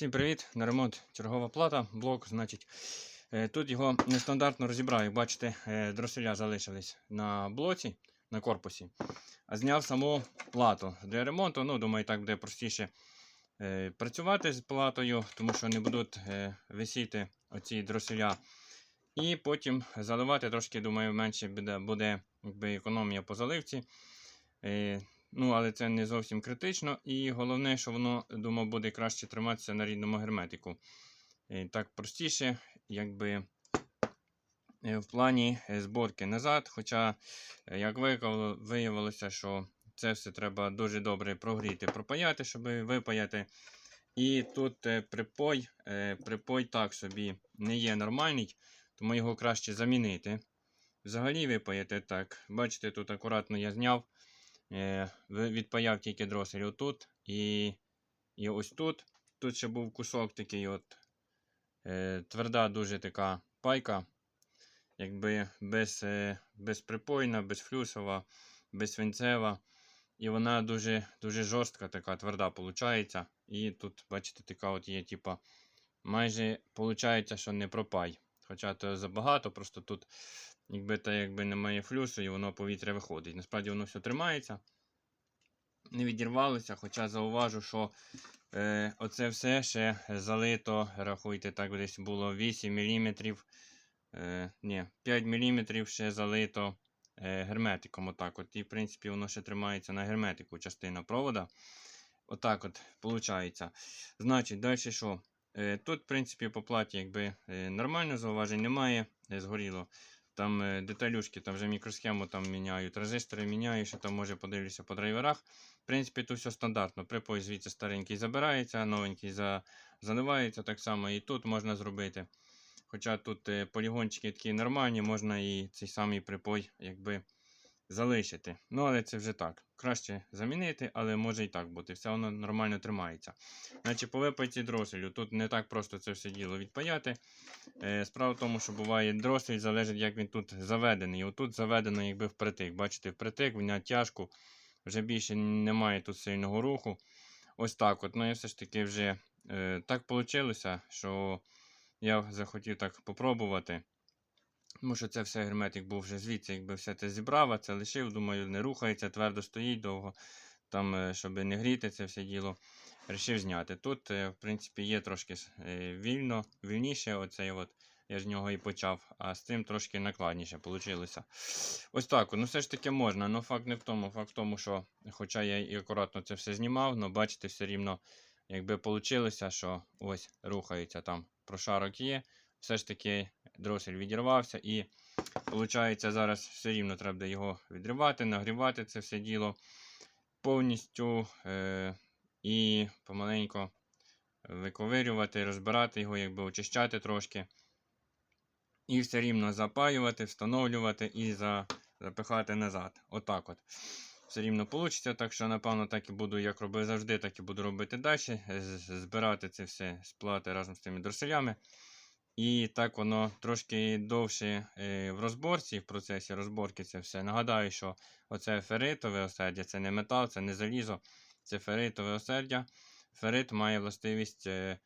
Всім привіт! На ремонт чергова плата, блок. значить. Е, Тут його нестандартно розібрав. Як бачите, е, дроселя залишились на блоці, на корпусі. А зняв саму плату для ремонту. Ну, думаю, так буде простіше е, працювати з платою, тому що не будуть висіти оці дроселя. І потім заливати трошки, думаю, менше буде, буде якби, економія по заливці. Ну, але це не зовсім критично. І головне, що воно, думаю, буде краще триматися на рідному герметику. Е, Так простіше, якби е, в плані е, зборки назад. Хоча, як виявилося, що це все треба дуже добре прогріти, пропаяти, щоб випаяти. І тут припой, припой так собі не є нормальний, тому його краще замінити. Взагалі випаяти так. Бачите, тут акуратно я зняв. Е, відпаяв тільки дросель отут і, і ось тут. Тут ще був кусок такий от е, тверда, дуже така пайка, якби без, е, безприпойна, безфлюсова, безсвинцева. І вона дуже дуже жорстка, така тверда виходить. І тут, бачите, така от є, типа, майже виходить, що не пропай. Хоча то забагато, просто тут якби та якби немає флюсу, і воно повітря виходить. Насправді воно все тримається, не відірвалося, хоча зауважу, що е, оце все ще залито, рахуйте, так десь було 8 мм. Е, ні, 5 мм ще залито е, герметиком. Отак от. І в принципі воно ще тримається на герметику частина провода. Отак от виходить. Значить, далі що? Е, тут, в принципі, по платі якби е, нормально, зауважень немає, е, згоріло. Там е, деталюшки, там вже мікросхему там міняють, резистори міняють, що там може подивлюся по драйверах. В принципі, тут все стандартно. Припой звідси старенький забирається, новенький за, заливається так само і тут можна зробити. Хоча тут е, полігончики такі нормальні, можна і цей самий припой якби залишити. Ну, але це вже так. Краще замінити, але може і так бути. Все воно нормально тримається. Значить, по випайці дроселю. Тут не так просто це все діло відпаяти. Е, Справа в тому, що буває дросель, залежить, як він тут заведений. Отут заведено якби впритик. Бачите, впритик, в тяжку. Вже більше немає тут сильного руху. Ось так от. Ну і все ж таки вже е, так вийшло, що я захотів так попробувати. Тому що це все герметик був вже звідси, якби все це зібрав, а це лишив, думаю, не рухається, твердо стоїть довго, там, е, щоб не гріти це все діло. Рішив зняти. Тут, е, в принципі, є трошки е, вільно, вільніше. Оцей от, я з нього і почав, а з цим трошки накладніше вийшло. Ось так. Ну, все ж таки можна. Ну, факт не в тому. Факт в тому, що, хоча я і акуратно це все знімав, але бачите, все рівно, якби вийшло, що ось рухається там прошарок є. Все ж таки дросель відірвався і виходить, зараз все рівно треба його відривати, нагрівати це все діло повністю е, і помаленько виковирювати, розбирати його, якби очищати трошки. І все рівно запаювати, встановлювати і за, запихати назад. Отак от. Все рівно вийде, так що, напевно, так і буду, як робив завжди, так і буду робити далі. Збирати це все з плати разом з тими дроселями. І так воно трошки довше е, в розборці, в процесі розборки це все. Нагадаю, що оце феритове осердя, це не метал, це не залізо, це феритове осердя. Ферит має властивість е,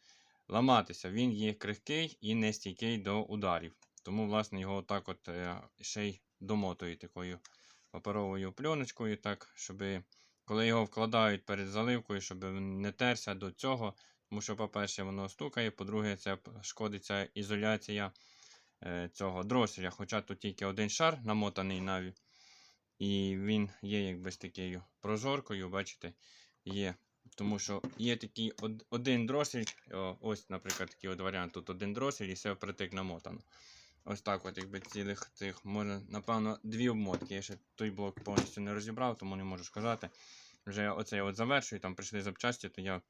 ламатися. Він є крихкий і не стійкий до ударів. Тому, власне, його так от е, ще й домотують такою паперовою пленочкою, так, щоб коли його вкладають перед заливкою, щоб не терся до цього. Тому що, по-перше, воно стукає, по-друге, це шкодиться ізоляція е, цього дроселя. Хоча тут тільки один шар намотаний навіть. І він є якби з такою прозоркою, бачите, є. Тому що є такий од- один дросель, о, ось, наприклад, такий от варіант. Тут один дросель і все впритик намотано. Ось так от, якби цілих цих, може, напевно, дві обмотки. Я ще той блок повністю не розібрав, тому не можу сказати. Вже оцей от завершую, там прийшли запчасті, то я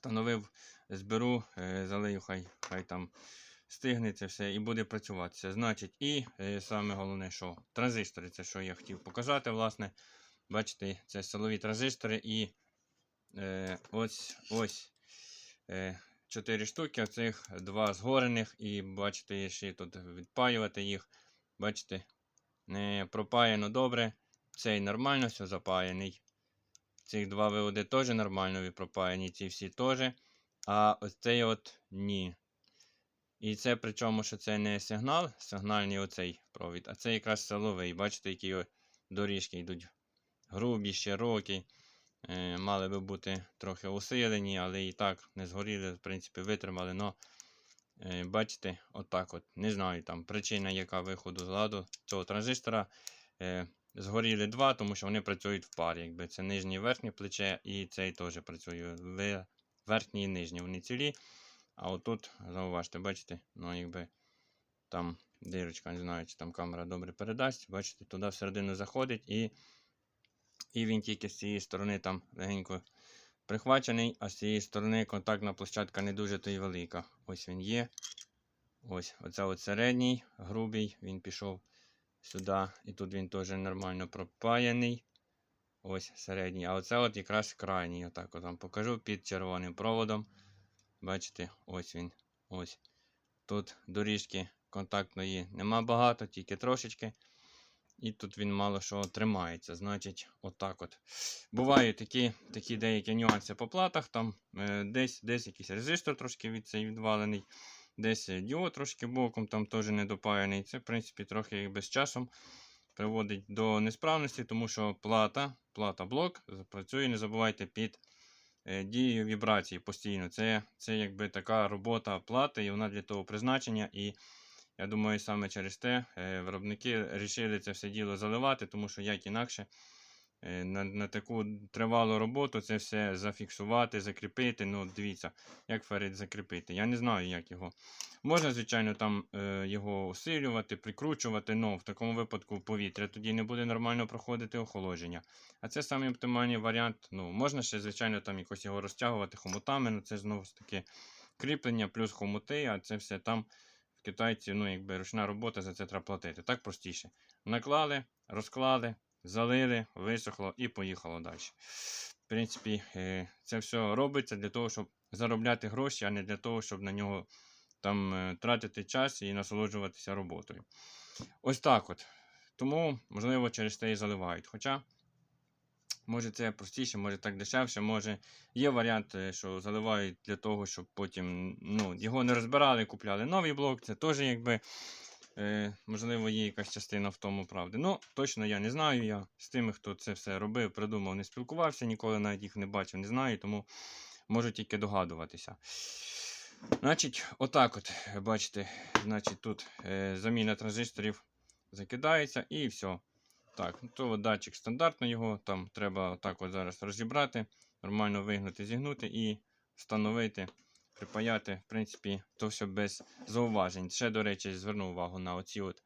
встановив, зберу, е, залию, хай, хай там стигне це все і буде працюватися. Значить, і е, саме головне, що транзистори, це що я хотів показати, власне. Бачите, це силові транзистори і е, ось ось е, 4 штуки, оцих два згорених, і бачите, ще тут відпаювати їх. Бачите, не пропаяно добре. Цей нормально все запаяний. Цих два виводи теж нормально пропаяні, ці всі теж. а ось цей от ні. І це причому, що це не сигнал, сигнальний оцей провід, а це якраз силовий. Бачите, які доріжки йдуть грубі, широкі. Е, мали би бути трохи усилені, але і так не згоріли, в принципі, витримали. Но, е, бачите, отак от. Не знаю там причина, яка виходу з ладу цього транзистора. Е, згоріли два, тому що вони працюють в парі. Якби це нижнє і верхнє плече, і цей теж працює. Верхнє і нижнє. Вони цілі. А отут, зауважте, бачите, ну якби там дирочка, не знаю, чи там камера добре передасть. Бачите, туди всередину заходить і, і він тільки з цієї сторони там легенько прихвачений, а з цієї сторони контактна площадка не дуже то й велика. Ось він є. Ось, оце от середній, грубий, він пішов сюди. І тут він теж нормально пропаяний. Ось середній. А оце от якраз крайній. Отак от вам покажу під червоним проводом. Бачите, ось він. Ось. Тут доріжки контактної нема багато, тільки трошечки. І тут він мало що тримається. Значить, отак от. Бувають такі, такі деякі нюанси по платах. Там е, десь, десь якийсь резистор трошки від цей відвалений, десь діод трошки боком, там теж недопаяний. Це, в принципі, трохи з часом приводить до несправності, тому що плата, плата блок працює, не забувайте, під е, дією вібрації постійно. Це, це якби така робота плати, і вона для того призначення. І я думаю, саме через те е, виробники вирішили це все діло заливати, тому що як інакше на, на таку тривалу роботу це все зафіксувати, закріпити. Ну, дивіться, як ферит закріпити. Я не знаю, як його. Можна, звичайно, там е, його усилювати, прикручувати, але в такому випадку повітря тоді не буде нормально проходити охолодження. А це самий оптимальний варіант. Ну, можна ще, звичайно, там якось його розтягувати хомутами, але це знову ж таки кріплення плюс хомути, а це все там в китайці, ну, якби ручна робота, за це треба платити. Так простіше. Наклали, розклали, залили, висохло і поїхало далі. В принципі, е, це все робиться для того, щоб заробляти гроші, а не для того, щоб на нього там е, тратити час і насолоджуватися роботою. Ось так от. Тому, можливо, через те і заливають. Хоча, може, це простіше, може так дешевше, може є варіант, е, що заливають для того, щоб потім ну, його не розбирали, купляли новий блок. Це теж якби. Е, можливо, є якась частина в тому правди. Ну, точно я не знаю. Я з тими, хто це все робив, придумав, не спілкувався, ніколи навіть їх не бачив, не знаю, тому можу тільки догадуватися. Значить, отак от, бачите, значить, тут е, заміна транзисторів закидається і все. Так, ну, то от датчик стандартно його, там треба отак от зараз розібрати, нормально вигнути, зігнути і встановити, припаяти. В принципі, то все без зауважень. Ще, до речі, зверну увагу на оці от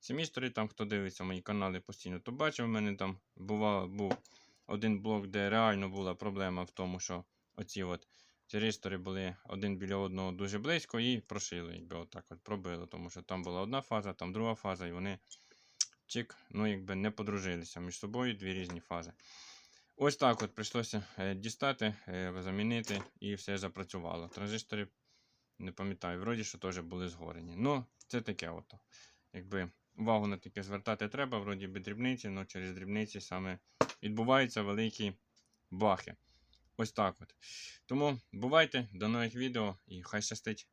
семістори. Там, хто дивиться мої канали постійно, то бачив, у мене там бував, був один блок, де реально була проблема в тому, що оці от тиристори були один біля одного дуже близько і прошили, якби отак от пробило, тому що там була одна фаза, там друга фаза, і вони чик, ну якби не подружилися між собою дві різні фази. Ось так от прийшлося е, дістати, е, замінити і все запрацювало. Транзистори, не пам'ятаю, вроді, що теж були згорені. Ну, це таке от. Якби увагу на таке звертати треба, вроді би дрібниці, але через дрібниці саме відбуваються великі бахи. Ось так от. Тому бувайте, до нових відео і хай щастить!